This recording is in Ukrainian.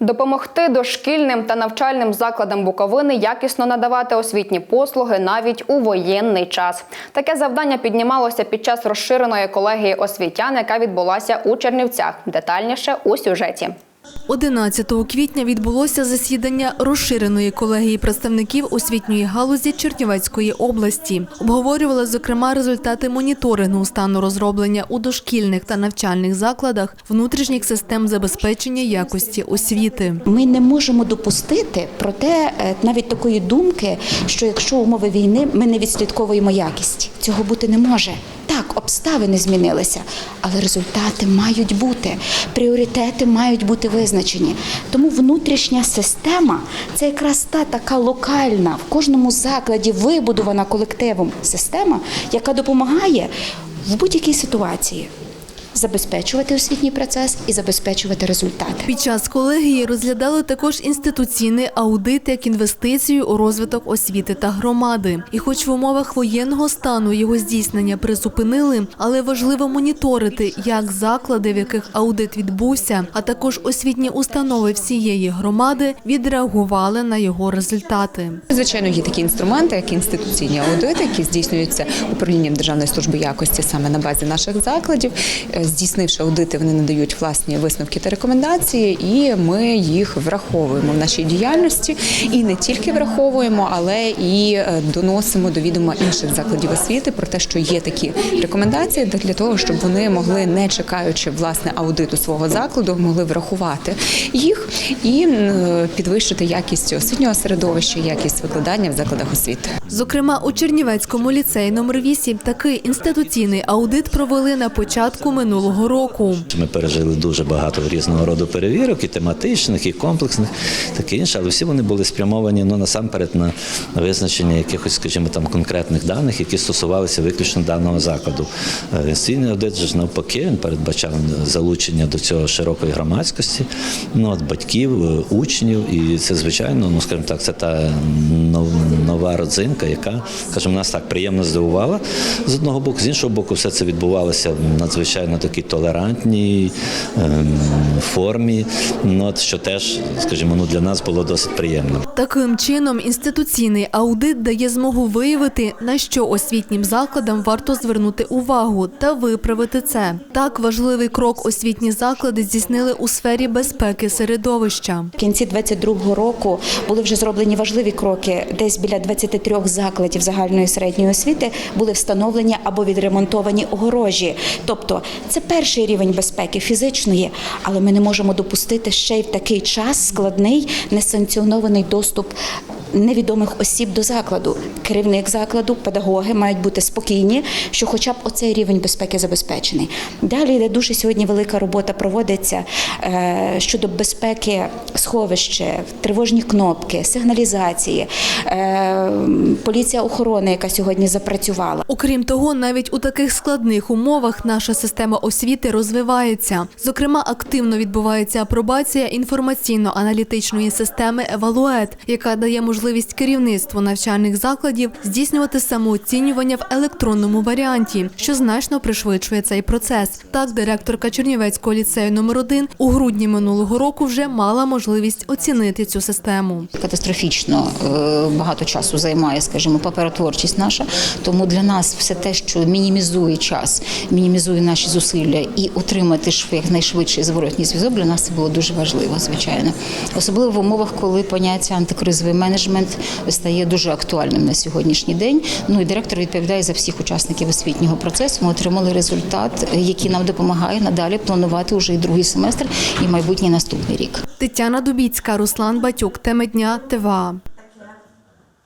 Допомогти дошкільним та навчальним закладам Буковини якісно надавати освітні послуги навіть у воєнний час. Таке завдання піднімалося під час розширеної колегії освітян, яка відбулася у Чернівцях. Детальніше у сюжеті. 11 квітня відбулося засідання розширеної колегії представників освітньої галузі Чернівецької області. Обговорювали, зокрема, результати моніторингу стану розроблення у дошкільних та навчальних закладах внутрішніх систем забезпечення якості освіти. Ми не можемо допустити проте е, навіть такої думки, що якщо умови війни ми не відслідковуємо якість, цього бути не може. Так, обставини змінилися, але результати мають бути, пріоритети мають бути визначені. Тому внутрішня система це якраз та така локальна в кожному закладі вибудована колективом система, яка допомагає в будь-якій ситуації забезпечувати освітній процес і забезпечувати результати. Під час колегії розглядали також інституційний аудит як інвестицію у розвиток освіти та громади. І, хоч в умовах воєнного стану його здійснення призупинили, але важливо моніторити, як заклади, в яких аудит відбувся, а також освітні установи всієї громади відреагували на його результати. Звичайно, є такі інструменти, як інституційні аудити, які здійснюються управлінням Державної служби якості саме на базі наших закладів. Здійснивши аудити, вони надають власні висновки та рекомендації, і ми їх враховуємо в нашій діяльності. І не тільки враховуємо, але і е, доносимо до відома інших закладів освіти про те, що є такі рекомендації для того, щоб вони могли, не чекаючи власне аудиту свого закладу, могли врахувати їх і підвищити якість освітнього середовища, якість викладання в закладах освіти. Зокрема, у Чернівецькому ліцеї номер 8 такий інституційний аудит провели на початку минулого року. Ми пережили дуже багато різного роду перевірок, і тематичних, і комплексних, таке інше, але всі вони були спрямовані ну, насамперед на визначення якихось, скажімо, там конкретних даних, які стосувалися виключно даного закладу. Е, Інституційний аудит ж навпаки він передбачав залучення до цього широкої громадськості, ну, от батьків, е, учнів, і це звичайно, ну скажімо так, це та нова родзинка, яка, скажімо, нас так приємно здивувала з одного боку, з іншого боку, все це відбувалося надзвичайно такій толерантній ем, формі. Ну, от, що теж, скажімо, ну для нас було досить приємно. Таким чином, інституційний аудит дає змогу виявити, на що освітнім закладам варто звернути увагу та виправити це. Так важливий крок освітні заклади здійснили у сфері безпеки середовища. В кінці 22-го року були вже зроблені важливі кроки. Десь біля 23 закладів загальної середньої освіти були встановлені або відремонтовані огорожі. Тобто це перший рівень безпеки фізичної, але ми не можемо допустити ще й в такий час складний несанкціонований доступ. Невідомих осіб до закладу, керівник закладу, педагоги мають бути спокійні, що, хоча б оцей рівень безпеки забезпечений. Далі йде дуже сьогодні велика робота проводиться е, щодо безпеки сховища, тривожні кнопки, сигналізації, е, поліція охорони, яка сьогодні запрацювала. Окрім того, навіть у таких складних умовах наша система освіти розвивається. Зокрема, активно відбувається апробація інформаційно-аналітичної системи Евалует, яка дає можливість керівництву навчальних закладів здійснювати самооцінювання в електронному варіанті, що значно пришвидшує цей процес. Так, директорка Чернівецького ліцею номер 1 у грудні минулого року вже мала можливість оцінити цю систему. катастрофічно е, багато часу займає, скажімо, паперотворчість наша. Тому для нас все те, що мінімізує час, мінімізує наші зусилля і отримати шв- якнайшвидший зворотній зв'язок, для нас це було дуже важливо, звичайно. Особливо в умовах, коли поняття антикризовий менеджмент стає дуже актуальним на сьогоднішній день. Ну і директор відповідає за всіх учасників освітнього процесу. Ми отримали результат, який нам допомагає надалі планувати уже і другий семестр, і майбутній наступний рік. Тетяна Дубіцька, Руслан Батюк. Теми дня ТВА.